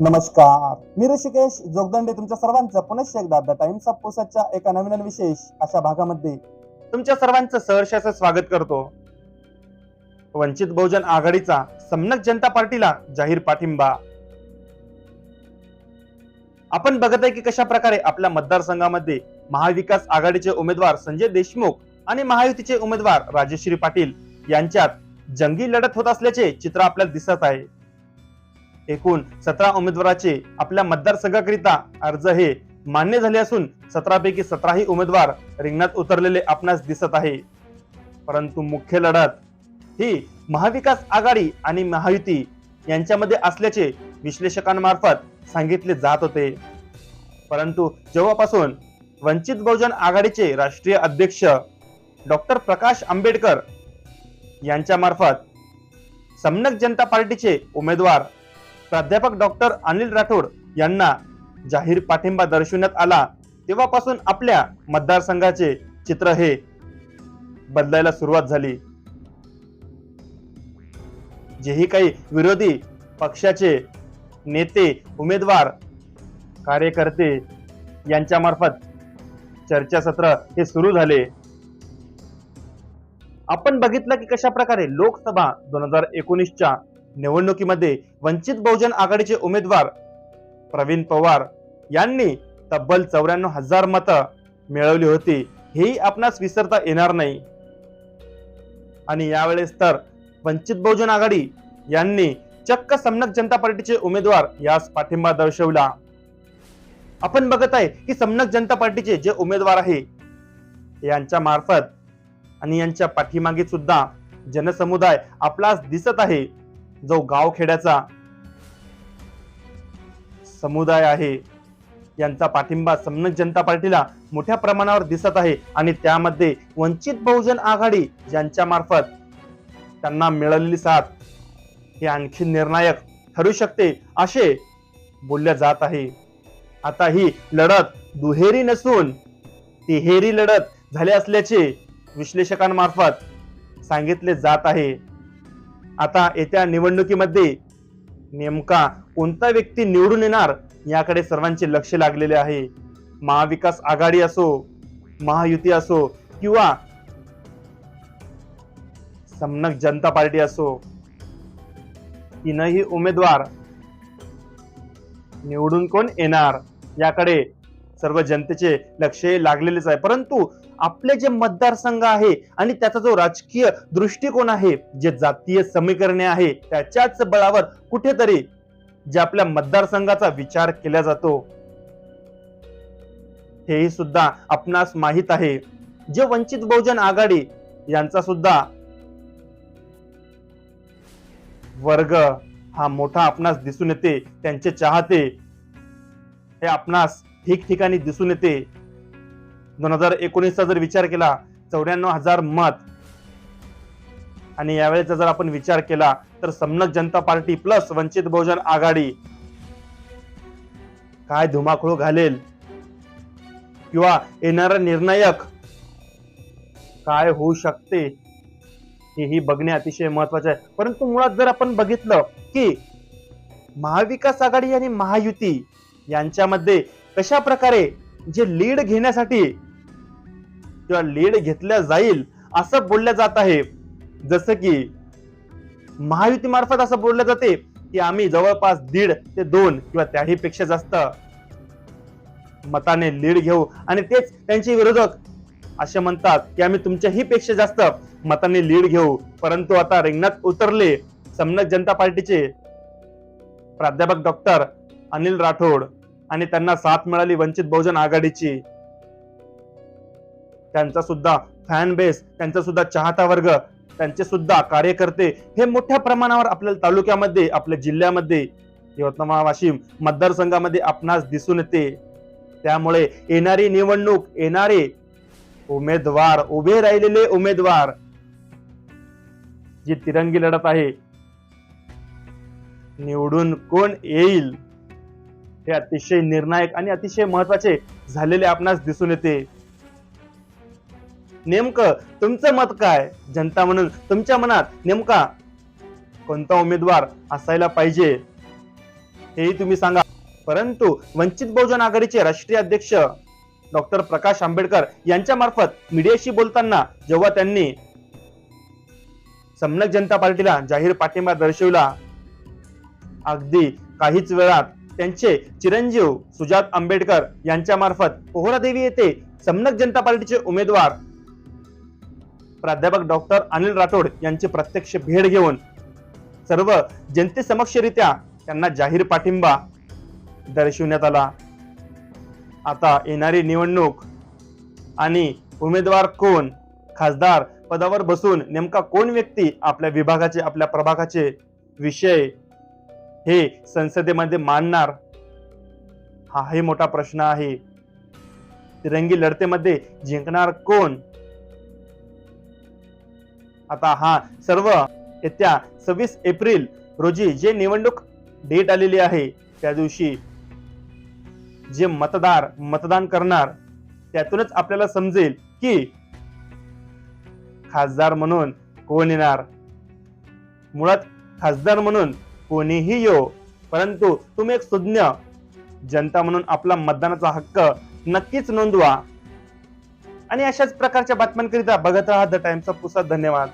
नमस्कार. मी ऋषिकेश जोगदंडे तुमच्या सर्वांचं पुनश्च एकदा द टाइम्स ऑफ पोसाच्या एका नवीन विशेष अशा भागामध्ये. तुमच्या सर्वांचं सहर्षाचं स्वागत करतो. वंचित बहुजन आघाडीचा सम्यक जनता पार्टीला जाहीर पाठिंबा. आपण बघत आहे की कशा प्रकारे आपल्या मतदारसंघामध्ये महाविकास आघाडीचे उमेदवार संजय देशमुख आणि महायुतीचे उमेदवार राजश्री पाटील यांच्यात जंगी लढत होत असल्याचे चित्र आपल्याला दिसत आहे. एकूण सतरा उमेदवाराचे आपल्या मतदारसंघाकरिता अर्ज हे मान्य झाले असून सतरापैकी सतराही उमेदवार रिंगणात उतरलेले आपणास दिसत आहे. परंतु मुख्य लढत ही महाविकास आघाडी आणि महायुती यांच्यामध्ये असल्याचे विश्लेषकांमार्फत सांगितले जात होते. परंतु जेव्हापासून वंचित बहुजन आघाडीचे राष्ट्रीय अध्यक्ष डॉक्टर प्रकाश आंबेडकर यांच्यामार्फत सम्यक जनता पार्टीचे उमेदवार प्राध्यापक डॉक्टर अनिल राठोड यांना जाहीर पाठिंबा दर्शवण्यात आला. तेव्हापासून आपल्या मतदारसंघाचे चित्र हे बदलायला सुरुवात झाली. जेही काही विरोधी पक्षाचे नेते उमेदवार कार्यकर्ते यांच्या मार्फत चर्चासत्र हे सुरू झाले. आपण बघितलं की कशा प्रकारे लोकसभा दोन हजार एकोणीसच्या निवडणुकीमध्ये वंचित बहुजन आघाडीचे उमेदवार प्रवीण पवार यांनी तब्बल चौऱ्याण्णव हजार मतं मिळवली होती. हेही आपणास विसरता येणार नाही. आणि यावेळेस तर वंचित बहुजन आघाडी यांनी चक्क समनक जनता पार्टीचे उमेदवार यास पाठिंबा दर्शवला. आपण बघत आहे की समनक जनता पार्टीचे जे उमेदवार आहे यांच्या मार्फत आणि यांच्या पाठीमागे सुद्धा जनसमुदाय आपलाच दिसत आहे. जो गावखेड्याचा समुदाय आहे यांचा पाठिंबा सम्यक जनता पार्टीला मोठ्या प्रमाणावर दिसत आहे आणि त्यामध्ये वंचित बहुजन आघाडी यांच्या मार्फत त्यांना मिळालेली साथ हे आणखी निर्णायक ठरू शकते असे बोलले जात आहे. आता ही लढत दुहेरी नसून तिहेरी लढत झाली असल्याचे विश्लेषकांमार्फत सांगितले जात आहे. आता येत्या निवडणुकीमध्ये नेमका कोणता व्यक्ती निवडून येणार याकडे सर्वांचे लक्ष लागलेले आहे. महाविकास आघाडी असो महायुती असो किंवा समनक जनता पार्टी असो तीनही उमेदवार निवडून कोण येणार याकडे सर्व जनतेचे लक्ष हे लागलेलेच आहे. परंतु आपले जे मतदारसंघ आहे आणि त्याचा जो राजकीय दृष्टिकोन आहे जे जातीय समीकरणे आहे त्याच्याच बळावर कुठेतरी जे आपल्या मतदारसंघाचा विचार केला जातो हेही सुद्धा आपणास माहीत आहे. जे वंचित बहुजन आघाडी यांचा सुद्धा वर्ग हा मोठा आपणास दिसून येते त्यांचे चाहते हे आपणास ठिकठिकाणी दिसून येते. दोन हजार एकोणीसचा जर विचार केला चौऱ्याण्णव हजार मत आणि यावेळेचा जर आपण विचार केला तर समनक जनता पार्टी प्लस वंचित बहुजन आघाडी काय धुमाकूळ घालेल? किंवा येणारा निर्णायक काय होऊ शकते? हेही बघणे अतिशय महत्त्वाचे आहे. परंतु मुळात जर आपण बघितलं की महाविकास आघाडी आणि महायुती यांच्यामध्ये कशा प्रकारे जे लीड घेण्यासाठी किंवा लीड घेतल्या जाईल असं बोललं जात आहे. जसं की महायुती मार्फत असं बोललं जाते की आम्ही जवळपास दीड ते दोन किंवा त्याही पेक्षा जास्त मताने लीड घेऊ. आणि तेच त्यांचे विरोधक असे म्हणतात की आम्ही तुमच्याही पेक्षा जास्त मताने लीड घेऊ. परंतु आता रिंगणात उतरले समनक जनता पार्टीचे प्राध्यापक डॉक्टर अनिल राठोड आणि त्यांना साथ मिळाली वंचित बहुजन आघाडीची. त्यांचा सुद्धा फॅन बेस त्यांचा सुद्धा चाहता वर्ग त्यांचे सुद्धा कार्यकर्ते हे मोठ्या प्रमाणावर आपल्या तालुक्यामध्ये आपल्या जिल्ह्यामध्ये यवतमाळ वाशिम मतदारसंघामध्ये आपणास दिसून येते. त्यामुळे येणारी निवडणूक येणारे उमेदवार उभे राहिलेले उमेदवार जी तिरंगी लढत आहे निवडून कोण येईल हे अतिशय निर्णायक आणि अतिशय महत्त्वाचे झालेले आपणास दिसून येते. नेमकं तुमचं मत काय? जनता म्हणून तुमच्या मनात नेमका कोणता उमेदवार असायला पाहिजे? हेही तुम्ही सांगा. परंतु वंचित बहुजन आघाडीचे राष्ट्रीय अध्यक्ष डॉक्टर प्रकाश आंबेडकर यांच्या मार्फत मीडियाशी बोलताना जेव्हा त्यांनी समनक जनता पार्टीला जाहीर पाठिंबा दर्शवला अगदी काहीच वेळात त्यांचे चिरंजीव सुजात आंबेडकर यांच्या मार्फत पोहरादेवी येथे समनक जनता पार्टीचे उमेदवार प्राध्यापक डॉक्टर अनिल राठोड यांची प्रत्यक्ष भेट घेऊन सर्व जनतेसमक्षरित्या त्यांना जाहीर पाठिंबा दर्शवण्यात आला. आता येणारी निवडणूक आणि उमेदवार कोण? खासदार पदावर बसून नेमका कोण व्यक्ती आपल्या विभागाचे आपल्या प्रभागाचे विषय हे संसदेमध्ये मांडणार? हाही मोठा प्रश्न आहे. तिरंगी लढतेमध्ये जिंकणार कोण? आता हा सर्व येत्या सव्वीस एप्रिल रोजी जे निवडणूक डेट आलेली आहे त्या दिवशी जे मतदार मतदान करणार त्यातूनच आपल्याला समजेल की खासदार म्हणून कोण येणार? मुळात खासदार म्हणून कोणीही येऊ परंतु तुम्ही एक सुज्ञ जनता म्हणून आपला मतदानाचा हक्क नक्कीच नोंदवा. आणि अशाच प्रकारच्या बातम्यांकरिता बघत राहा द टाइम्स ऑफ पुसद धन्यवाद.